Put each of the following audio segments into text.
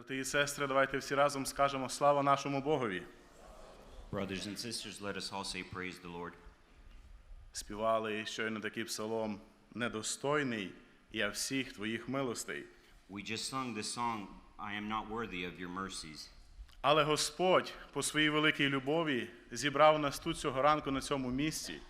Брати і сестри, давайте всі разом скажемо слава нашому Богові. Brothers and sisters, let us all say praise the Lord. Співали щойно такий псалом недостойний я всіх твоїх милостей. We just sung this song, I am not worthy of your mercies. Але Господь по своїй великій любові зібрав нас тут цього ранку на цьому місці.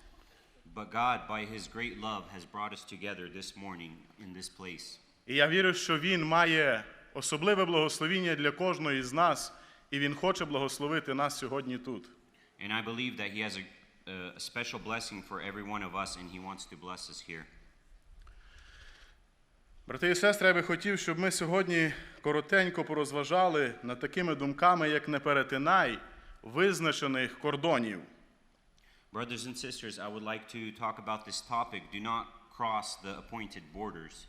But God, by his great love, has brought us together this morning in this place. І я вірю, що Він має особливе благословіння для кожної з нас, і Він хоче благословити нас сьогодні тут. And I believe that he has a, a special blessing for every one of us, and he wants to bless us here. Брати і сестри, я би хотів, щоб ми сьогодні коротенько порозважали над такими думками, як не перетинай визначених кордонів. Brothers and sisters, I would like to talk about this topic do not cross the appointed borders.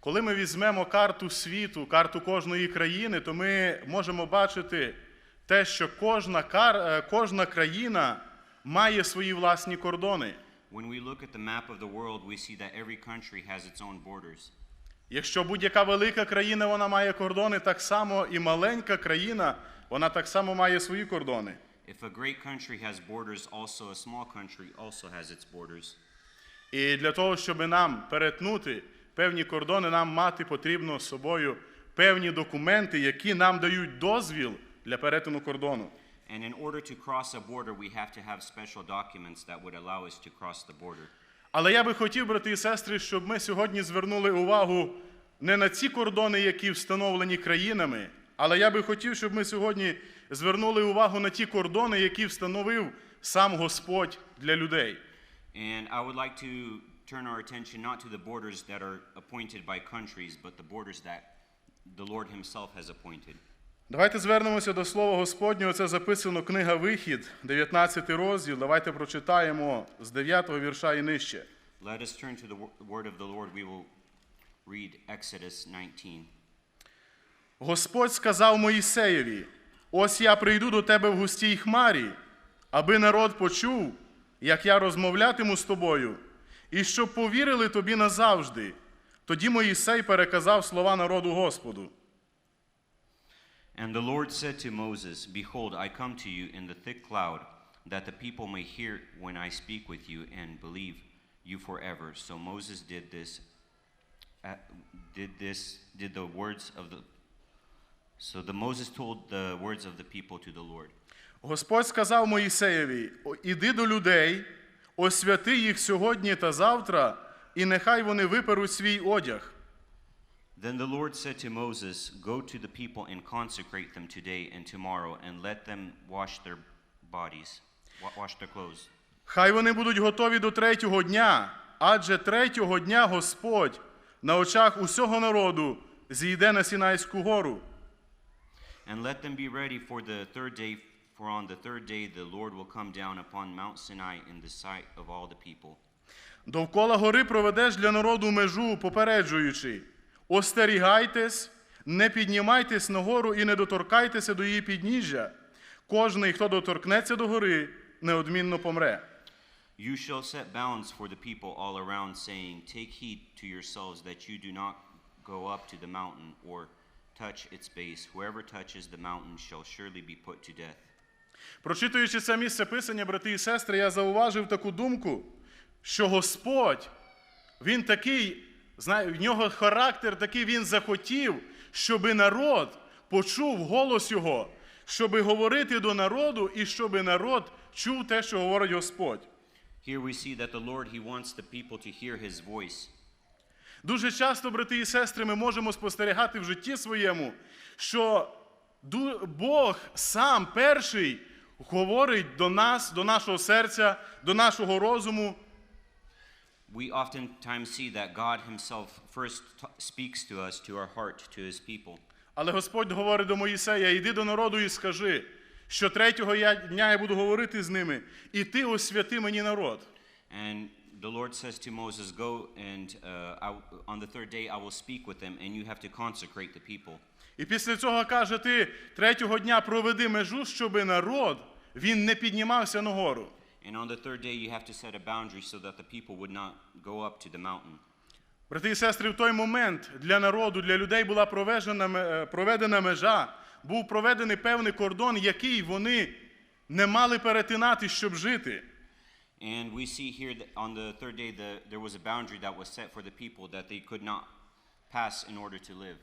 Коли ми візьмемо карту світу, карту кожної країни, то ми можемо бачити те, що кожна, кар... е, кожна країна має свої власні кордони. When we look at the map of the world, we see that every country has its own borders. Якщо будь-яка велика країна вона має кордони, так само і маленька країна, вона так само має свої кордони. If a great country has borders, also a small country also has its borders. І для того, щоб нам перетнути певні кордони, нам мати потрібно з собою певні документи, які нам дають дозвіл для перетину кордону. And in order to cross a border, we have to have special documents that would allow us to cross the border. Але я би хотів, брати і сестри, щоб ми сьогодні звернули увагу не на ці кордони, які встановлені країнами, але я би хотів, щоб ми сьогодні звернули увагу на ті кордони, які встановив сам Господь для людей. And I would like to turn our attention not to the borders that are appointed by countries, but the borders that the Lord Himself has appointed. Давайте звернемося до Слова Господнього. Це записано книга Вихід, 19 розділ. Давайте прочитаємо з 9 вірша і нижче. Let us turn to the word of the Lord. We will read Exodus 19. Господь сказав Моїсеєві: Ось я прийду до тебе в густій хмарі, аби народ почув, як я розмовлятиму з тобою, і щоб повірили тобі назавжди. Тоді Моїсей переказав слова народу Господу. And the Lord said to Moses, Behold, I come to you in the thick cloud, that the people may hear when I speak with you and believe you forever. So Moses did this, uh, did this, did the words of the. So the Moses told the words of the people to the Lord. Господь сказав Моїсеєві: Іди до людей, освяти їх сьогодні та завтра, і нехай вони виперуть свій одяг. Then the Lord said to Moses, Go to the people and consecrate them today and tomorrow, and let them wash their bodies, wash their clothes. Хай вони будуть готові до третього дня, адже третього дня Господь на очах усього народу зійде на Сінайську гору. And let them be ready for the third day, for on the third day the Lord will come down upon Mount Sinai in the sight of all the people. Довкола гори проведеш для народу межу, попереджуючи: остерігайтесь, не піднімайтесь на гору і не доторкайтеся до її підніжжя. Кожний, хто доторкнеться до гори, неодмінно помре. You shall set bounds for the people all around, saying, Take heed to yourselves that you do not go up to the mountain or touch its base. Whoever touches the mountain shall surely be put to death. Прочитуючи це місце писання, брати і сестри, я зауважив таку думку, що Господь, Він такий, знає, в нього характер такий, він захотів, щоби народ почув голос Його, щоби говорити до народу і щоби народ чув те, що говорить Господь. Here we see that the Lord, He wants the people to hear His voice. Дуже часто, брати і сестри, ми можемо спостерігати в житті своєму, що Бог сам перший говорить до нас, до нашого серця, до нашого розуму. We oftentimes see that God Himself first speaks to us, to our heart, to His people. Але Господь говорить до Моїсея: іди до народу і скажи, що третього дня я буду говорити з ними, і ти освяти мені народ. And the Lord says to Moses, Go and uh, I, on the third day I will speak with them, and you have to consecrate the people. І після цього каже, ти третього дня проведи межу, щоби народ він не піднімався на гору. And on the third day you have to set a boundary so that the people would not go up to the mountain. Брати і сестри, в той момент для народу, для людей була проведена, е, проведена межа, був проведений певний кордон, який вони не мали перетинати, щоб жити. And we see here that on the third day the, there was a boundary that was set for the people that they could not pass in order to live.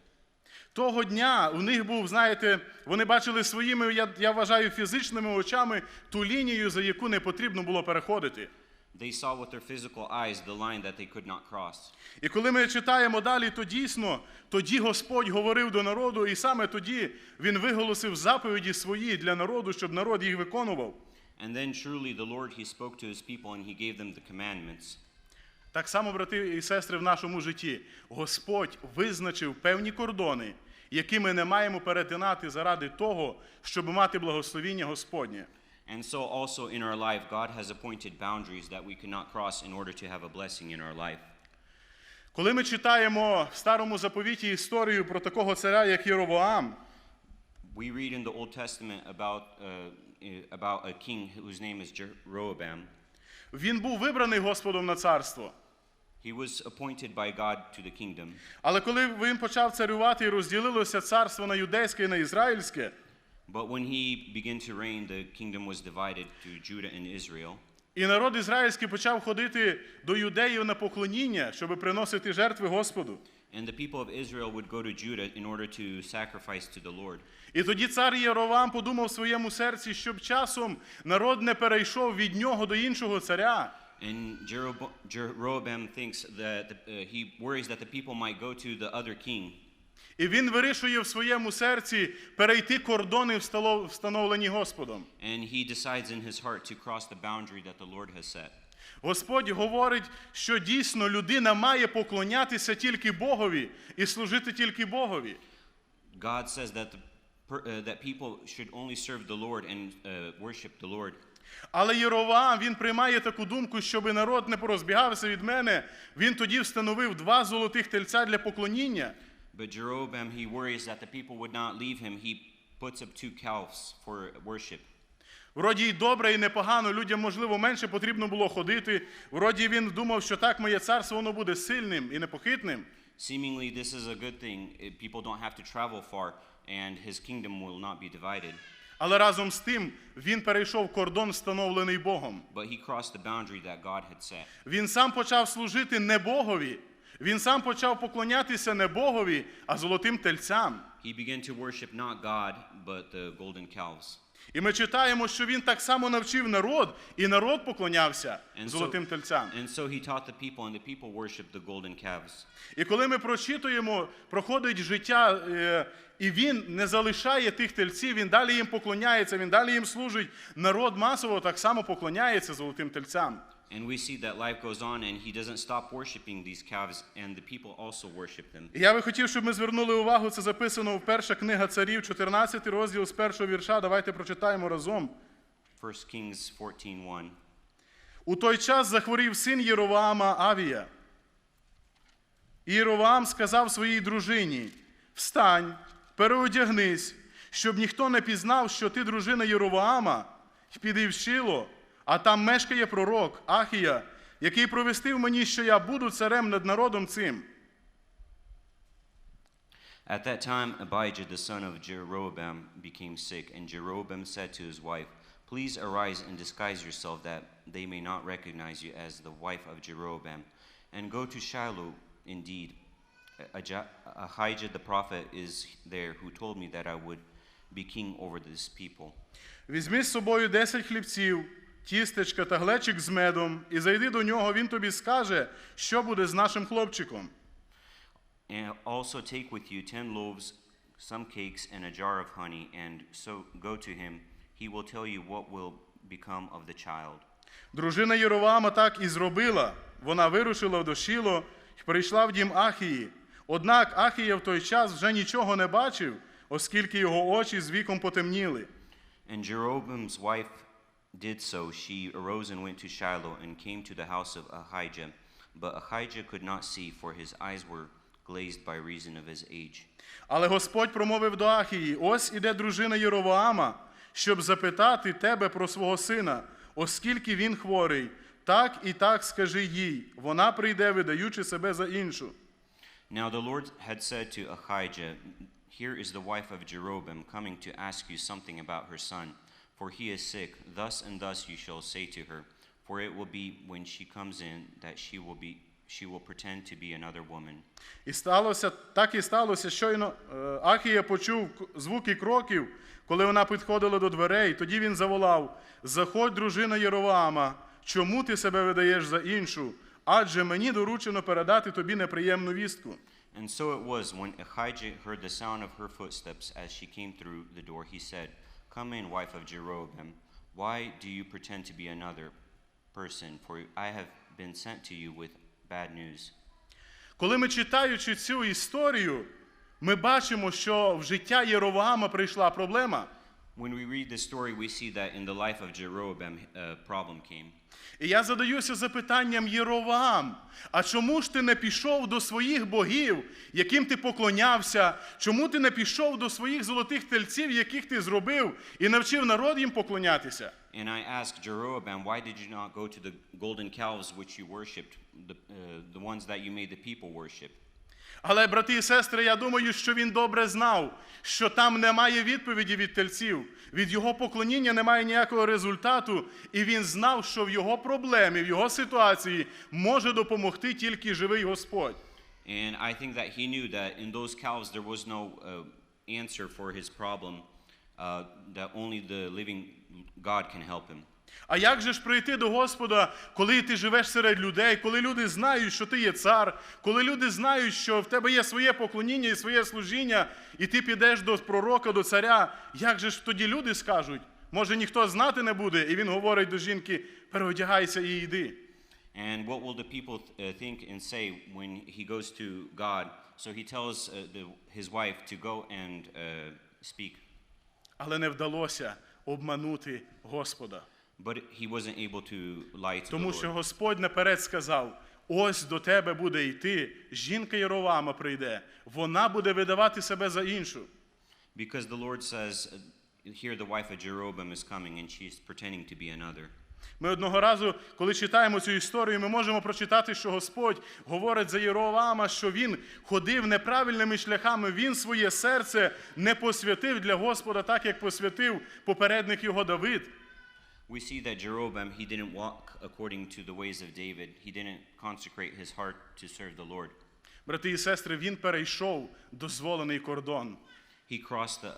Того дня у них був, знаєте, вони бачили своїми, я, я вважаю, фізичними очами ту лінію, за яку не потрібно було переходити. They saw with their physical eyes the line that they could not cross. І коли ми читаємо далі, то дійсно тоді Господь говорив до народу, і саме тоді Він виголосив заповіді свої для народу, щоб народ їх виконував. And then truly the Lord he spoke to his people and he gave them the commandments. Так само, брати і сестри, в нашому житті Господь визначив певні кордони, які ми не маємо перетинати заради того, щоб мати благословіння Господнє. And so also in our life God has appointed boundaries that we cannot cross in order to have a blessing in our life. Коли ми читаємо в старому заповіті історію про такого царя, як Єровоам, We read in the Old Testament about, uh, about a king whose name is Jeroboam. Він був вибраний Господом на царство. He was appointed by God to the kingdom. Але коли він почав царювати і розділилося царство на юдейське і на ізраїльське, But when he began to reign, the kingdom was divided to Judah and Israel. і народ ізраїльський почав ходити до юдеїв на поклоніння, щоб приносити жертви Господу. And the people of Israel would go to Judah in order to sacrifice to the Lord. І тоді цар Єровам подумав в своєму серці, щоб часом народ не перейшов від нього до іншого царя. And Jerobo- Jeroboam thinks that the, uh, he worries that the people might go to the other king. І він вирішує в своєму серці перейти кордони, встановлені Господом. And he decides in his heart to cross the boundary that the Lord has set. Господь говорить, що дійсно людина має поклонятися тільки Богові і служити тільки Богові. God says that, uh, that people should only serve the Lord and uh, worship the Lord. Але Єроваам, він приймає таку думку, щоб народ не порозбігався від мене. Він тоді встановив два золотих тельця для поклоніння. But Jeroboam, he worries that the people would not leave him. He puts up two calves for worship. Вроді й добре, і непогано, людям, можливо, менше потрібно було ходити. Вроді він думав, що так моє царство воно буде сильним і непохитним. Seemingly, this is a good thing. People don't have to travel far, and his kingdom will not be divided. Але разом з тим він перейшов кордон, встановлений Богом. But he crossed the boundary that God had set. Він сам почав служити не Богові. Він сам почав поклонятися не Богові, а золотим тельцям. He began to worship not God, but the golden calves. І ми читаємо, що він так само навчив народ, і народ поклонявся And so, золотим тельцям. and so he taught the people, and the people worshiped the golden calves. І коли ми прочитуємо, проходить життя, е, і він не залишає тих тельців, він далі їм поклоняється, він далі їм служить. Народ масово так само поклоняється золотим тельцям. And we see that life goes on, and he doesn't stop worshiping these calves, and the people also worship them. Я би хотів, щоб ми звернули увагу, це записано в перша книга царів, 14 розділ з першого вірша. Давайте прочитаємо разом. 1 Kings 14:1. У той час захворів син Єроваама Авія. Єроваам сказав своїй дружині: Встань, переодягнись, щоб ніхто не пізнав, що ти дружина Єроваама, і піди в Шило, а там мешкає пророк Ахія, який провестив мені, що я буду царем над народом цим. At that time, Abijah the son of Jeroboam became sick, and Jeroboam said to his wife, Please arise and disguise yourself, that they may not recognize you as the wife of Jeroboam, and go to Shiloh. Indeed, Ahijah the prophet is there, who told me that I would be king over this people. Візьми з собою десять хлібців, тістечка та глечик з медом, і зайди до нього, він тобі скаже, що буде з нашим хлопчиком. And also take with you ten loaves, some cakes, and a jar of honey, and so go to him. He will tell you what will become of the child. Дружина Єроваама так і зробила. Вона вирушила до Шіло і прийшла в дім Ахії. Однак Ахія в той час вже нічого не бачив, оскільки його очі з віком потемніли. And Jeroboam's wife did so. She arose and went to Shiloh and came to the house of Ahijah. But Ahijah could not see, for his eyes were glazed by reason of his age. Але Господь промовив до Ахії: ось іде дружина Єровоама, щоб запитати тебе про свого сина, оскільки він хворий. Так і так скажи їй, вона прийде, видаючи себе за іншу. Now the Lord had said to Ahijah, Here is the wife of Jeroboam coming to ask you something about her son, For he is sick. Thus and thus you shall say to her, for it will be when she comes in that she will be she will pretend to be another woman. І сталося, так і сталося, щойно е, Ахія почув звуки кроків, коли вона підходила до дверей. Тоді він заволав: Заходь, дружина Єроваама, чому ти себе видаєш за іншу? Адже мені доручено передати тобі неприємну вістку. And so it was when Ahijah heard the sound of her footsteps as she came through the door, he said, Come in, wife of Jeroboam. Why do you pretend to be another person? For I have been sent to you with bad news. Коли ми читаючи цю історію, ми бачимо, що в життя Єроваама прийшла проблема. When we read this story, we see that in the life of Jeroboam, a problem came. І я задаюся запитанням Єроваам, а чому ж ти не пішов до своїх богів, яким ти поклонявся? Чому ти не пішов до своїх золотих тельців, яких ти зробив, і навчив народ їм поклонятися? And I asked Jeroboam, why did you not go to the golden calves which you worshipped, the, uh, the ones that you made the people worship? Але, брати і сестри, я думаю, що він добре знав, що там немає відповіді від тельців, від його поклоніння немає ніякого результату, і він знав, що в його проблемі, в його ситуації може допомогти тільки живий Господь. And I think that he knew that in those calves there was no uh, answer for his problem, uh, that only the living God can help him. А як же ж прийти до Господа, коли ти живеш серед людей, коли люди знають, що ти є цар, коли люди знають, що в тебе є своє поклоніння і своє служіння, і ти підеш до пророка, до царя, як же ж тоді люди скажуть? Може ніхто знати не буде, і він говорить до жінки: переодягайся і йди. And what will the people uh, think and say when he goes to God? So he tells uh, the, his wife to go and uh, speak. Але не вдалося обманути Господа. But he wasn't able to lie to the Тому що Lord. Господь наперед сказав: ось до тебе буде йти, жінка Єровама прийде, вона буде видавати себе за іншу. Because the Lord says, uh, here the wife of Jeroboam is coming and she's pretending to be another. Ми одного разу, коли читаємо цю історію, ми можемо прочитати, що Господь говорить за Єровама, що він ходив неправильними шляхами, він своє серце не посвятив для Господа, так як посвятив попередник його Давид. We see that Jeroboam, he didn't walk according to the ways of David. He didn't consecrate his heart to serve the Lord. Брати і сестри, він перейшов дозволений кордон. He crossed the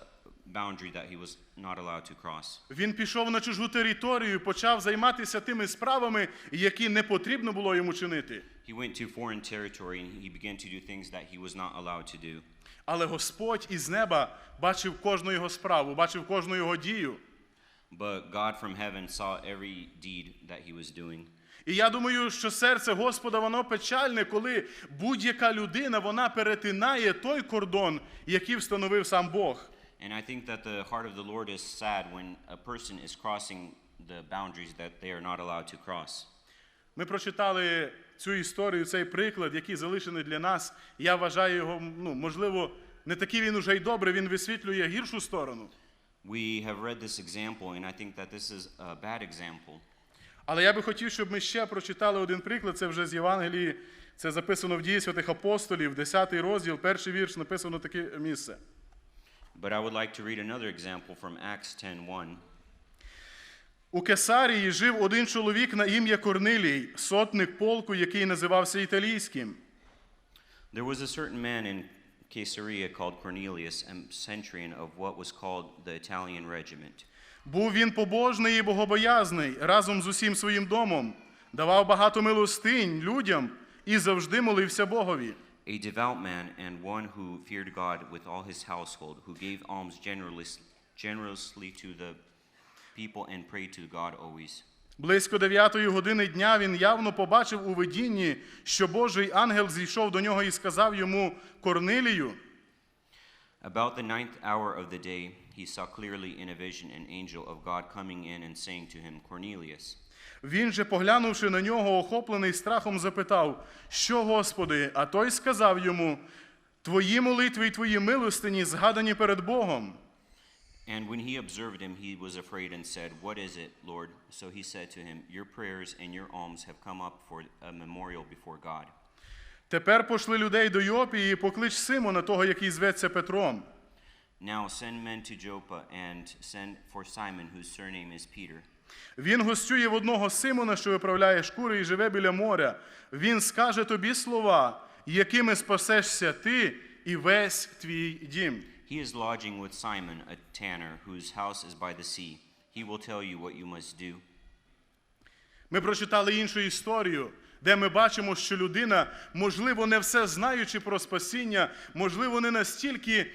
boundary that he was not allowed to cross. Він пішов на чужу територію, почав займатися тими справами, які не потрібно було йому чинити. He went to foreign territory and he began to do things that he was not allowed to do. Але Господь із неба бачив кожну його справу, бачив кожну його дію. But God from heaven saw every deed that he was doing. І я думаю, що серце Господа воно печальне, коли будь-яка людина вона перетинає той кордон, який встановив сам Бог. And I think that the heart of the Lord is sad when a person is crossing the boundaries that they are not allowed to cross. Ми прочитали цю історію, цей приклад, який залишений для нас. Я вважаю його, ну, можливо, не такий він уже й добрий, він висвітлює гіршу сторону. We have read this example, and I think that this is a bad example. Але я би хотів, щоб ми ще прочитали один приклад. Це вже з Євангелії. Це записано в дії святих апостолів, 10 розділ, перший вірш, написано таке місце. But I would like to read another example from Acts 10:1. У Кесарії жив один чоловік на ім'я Корнилій, сотник полку, який називався італійським. There was a certain man in Caesarea called Cornelius, a centurion of what was called the Italian regiment. Був він побожний і богобоязний разом з усім своїм домом, давав багато милостинь людям і завжди молився Богові. A devout man and one who feared God with all his household, who gave alms generously, generously to the people and prayed to God always. Близько дев'ятої години дня він явно побачив у видінні, що Божий ангел зійшов до нього і сказав йому Корнилію. About the ninth hour of the day, he saw clearly in a vision an angel of God coming in and saying to him, Cornelius. Він же, поглянувши на нього, охоплений страхом, запитав, що, Господи? А той сказав йому: Твої молитви і твої милостині згадані перед Богом. And when he observed him, he was afraid and said, What is it, Lord? So he said to him, Your prayers and your alms have come up for a memorial before God. Тепер пошли людей до Йопії і поклич Симона, того, який зветься Петром. Now send men to Joppa and send for Simon, whose surname is Peter. Він гостює в одного Симона, що виправляє шкури і живе біля моря. Він скаже тобі слова, якими спасешся ти і весь твій дім. He is lodging with Simon, a tanner, whose house is by the sea. He will tell you what you must do. Ми прочитали іншу історію, де ми бачимо, що людина, можливо, не все знаючи про спасіння, можливо, не настільки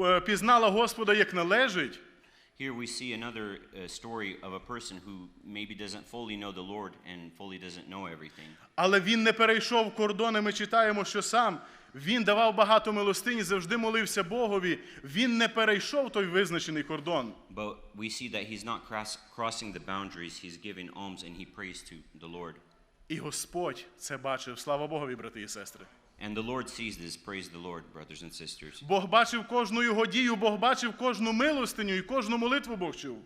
е, пізнала Господа, як належить. Here we see another uh, story of a person who maybe doesn't fully know the Lord and fully doesn't know everything. Але він не перейшов кордони. Ми читаємо, що сам він давав багато милостині, завжди молився Богові. Він не перейшов той визначений кордон. But we see that he's not cross- crossing the boundaries. He's giving alms and he prays to the Lord. І Господь це бачив. Слава Богові, брати і сестри. And the Lord sees this. Praise the Lord, brothers and sisters. Бог бачив кожну його дію, Бог бачив кожну милостиню і кожну молитву Бог чув.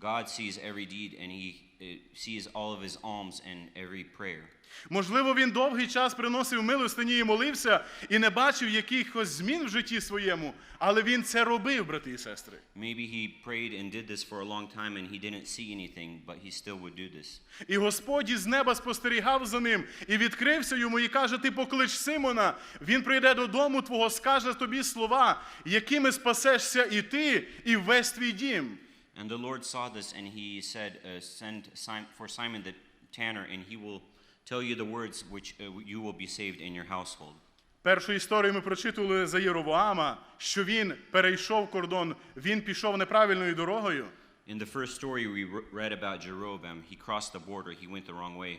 God sees every deed and he uh, sees all of his alms and every prayer. Можливо, він довгий час приносив милостині і молився, і не бачив якихось змін в житті своєму, але він це робив, брати і сестри. Maybe he prayed and did this for a long time and he didn't see anything, but he still would do this. І Господь із неба спостерігав за ним і відкрився йому і каже: Ти поклич Симона, він прийде додому твого, скаже тобі слова, якими спасешся і ти, і весь твій дім. And the Lord saw this and he said, uh, Send Sim- for Simon the tanner, and he will tell you the words which uh, you will be saved in your household. Першу історію ми прочитували за Єровоама, що він перейшов кордон, він пішов неправильною дорогою. In the first story we read about Jeroboam, he crossed the border, he went the wrong way.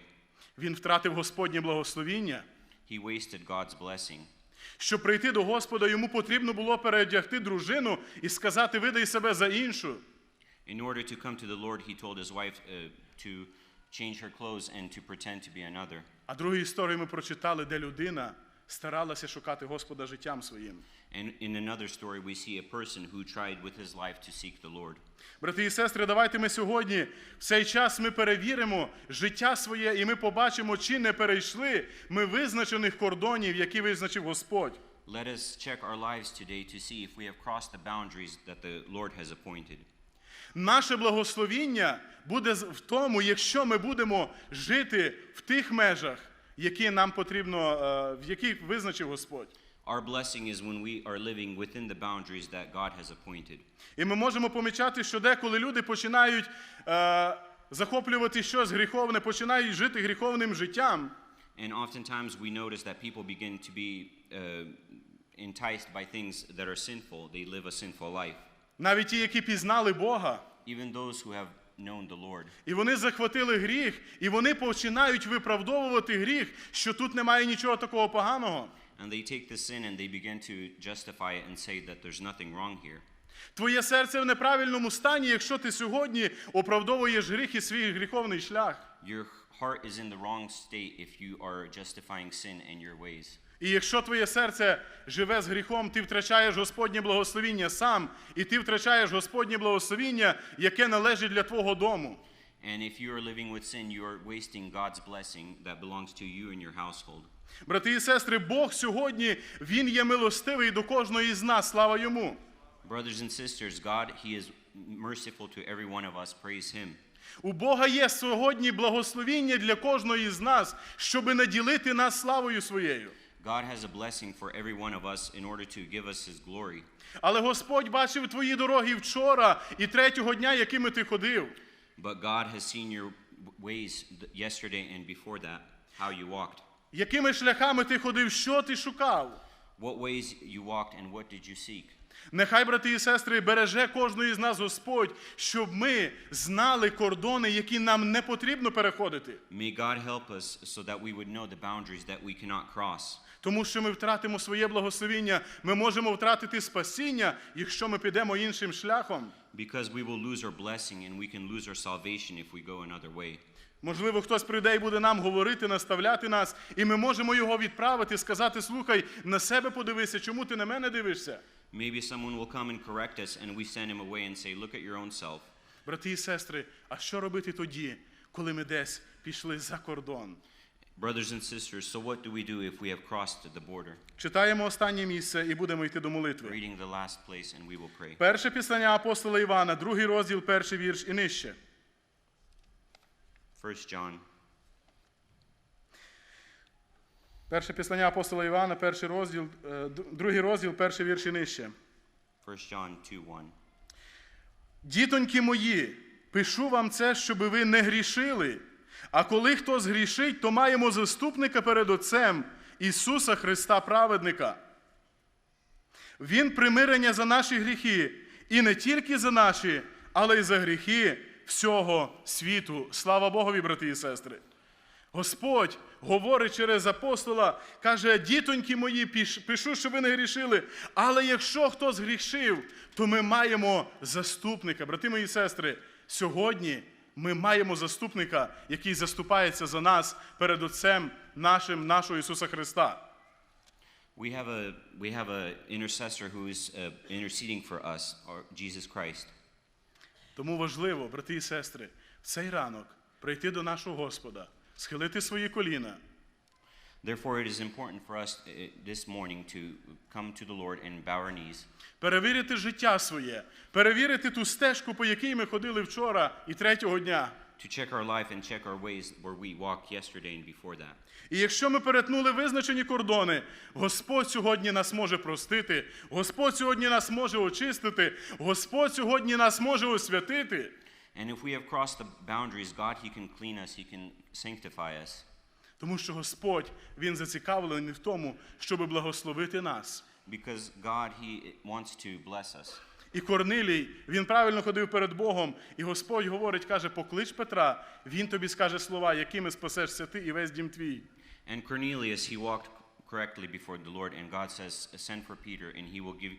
Він втратив Господнє благословіння. He wasted God's blessing. Щоб прийти до Господа, йому потрібно було переодягти дружину і сказати: видай себе за іншу. In order to come to the Lord, he told his wife uh, to change her clothes and to pretend to be another. А другу історію ми прочитали, де людина старалася шукати Господа життям своїм. And in another story, we see a person who tried with his life to seek the Lord. Брати і сестри, давайте ми сьогодні в цей час ми перевіримо життя своє, і ми побачимо, чи не перейшли ми визначених кордонів, які визначив Господь. Let us check our lives today to see if we have crossed the boundaries that the Lord has appointed. Наше благословіння буде в тому, якщо ми будемо жити в тих межах, які нам потрібно, е, в яких визначив Господь. Our blessing is when we are living within the boundaries that God has appointed. І ми можемо помічати, що деколи люди починають е, захоплювати щось гріховне, починають жити гріховним життям. And oftentimes we notice that people begin to be uh, enticed by things that are sinful. They live a sinful life. Навіть ті, які пізнали Бога, Even those who have known the Lord. і вони захватили гріх, і вони починають виправдовувати гріх, що тут немає нічого такого поганого. And they take the sin and they begin to justify it and say that there's nothing wrong here. Твоє серце в неправильному стані, якщо ти сьогодні оправдовуєш гріх і свій гріховний шлях. Your heart is in the wrong state if you are justifying sin and your ways. І якщо твоє серце живе з гріхом, ти втрачаєш Господнє благословіння сам, і ти втрачаєш Господнє благословіння, яке належить для твого дому. And if you are living with sin, you are wasting God's blessing that belongs to you and your household. Брати і сестри, Бог сьогодні Він є милостивий до кожної з нас. Слава йому. Brothers and sisters, God, He is merciful to every one of us. Praise Him. У Бога є сьогодні благословіння для кожної з нас, щоб наділити нас славою своєю. God has a blessing for every one of us in order to give us His glory. Але Господь бачив твої дороги вчора і третього дня, якими ти ходив. But God has seen your ways th- yesterday and before that, how you walked. Якими шляхами ти ходив, що ти шукав? What ways you walked and what did you seek? Нехай, брати і сестри, береже кожної з нас Господь, щоб ми знали кордони, які нам не потрібно переходити. May God help us so that we would know the boundaries that we cannot cross. Тому що ми втратимо своє благословіння, ми можемо втратити спасіння, якщо ми підемо іншим шляхом. Because we will lose our blessing and we can lose our salvation if we go another way. Можливо, хтось прийде і буде нам говорити, наставляти нас, і ми можемо його відправити, сказати: слухай, на себе подивися, чому ти на мене дивишся? Maybe someone will come and correct us, and we send him away and say, Look at your own self. Брати і сестри, а що робити тоді, коли ми десь пішли за кордон? Brothers and sisters, so what do we do if we have crossed the border? Читаємо останнє місце і будемо йти до молитви. Reading the last place, and we will pray. Перше післання апостола Івана, другий розділ, перший вірш і нижче. 1 John Перше післання апостола Івана, перший розділ, е, д- другий розділ, перший вірш і нижче. 1 John 2 1. Дітоньки мої, пишу вам це, щоб ви не грішили. А коли хто згрішить, то маємо заступника перед Отцем Ісуса Христа праведника. Він примирення за наші гріхи, і не тільки за наші, але й за гріхи всього світу. Слава Богові, брати і сестри. Господь говорить через апостола, каже: дітоньки мої, пишу, що ви не грішили. Але якщо хто згрішив, то ми маємо заступника. Брати мої сестри, сьогодні ми маємо заступника, який заступається за нас перед Отцем нашим, нашого Ісуса Христа. We have a we have a intercessor who is uh, interceding for us, our Jesus Christ. Тому важливо, брати і сестри, в цей ранок прийти до нашого Господа, схилити свої коліна. Therefore, it is important for us uh, this morning to come to the Lord and bow our knees, перевірити життя своє, перевірити ту стежку, по якій ми ходили вчора і третього дня. to check our life and check our ways where we walked yesterday and before that. І якщо ми перетнули визначені кордони, Господь сьогодні нас може простити, Господь сьогодні нас може очистити, Господь сьогодні нас може освятити. And if we have crossed the boundaries, God, He can clean us, He can sanctify us. Тому що Господь Він зацікавлений в тому, щоб благословити нас. Because God, He wants to bless us. І Корнилій, він правильно ходив перед Богом, і Господь говорить, каже, поклич Петра, він тобі скаже слова, якими спасешся ти і весь дім твій. And Cornelius, he walked correctly before the Lord, and God says, Send for Peter, and he will give,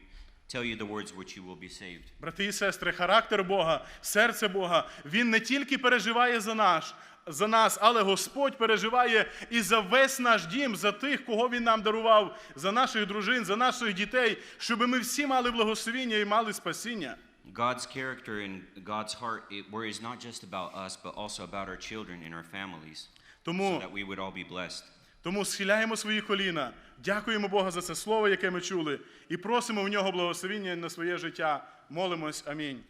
tell you the words which you will be saved. Брати і сестри, характер Бога, серце Бога, він не тільки переживає за наш, за нас, але Господь переживає і за весь наш дім, за тих, кого Він нам дарував, за наших дружин, за наших дітей, щоб ми всі мали благословіння і мали спасіння. God's character and God's heart it, is not just about us, but also about our children and our families, so that we would all be blessed. Тому схиляємо свої коліна, дякуємо Бога за це слово, яке ми чули, і просимо в нього благословіння на своє життя. Молимось. Амінь.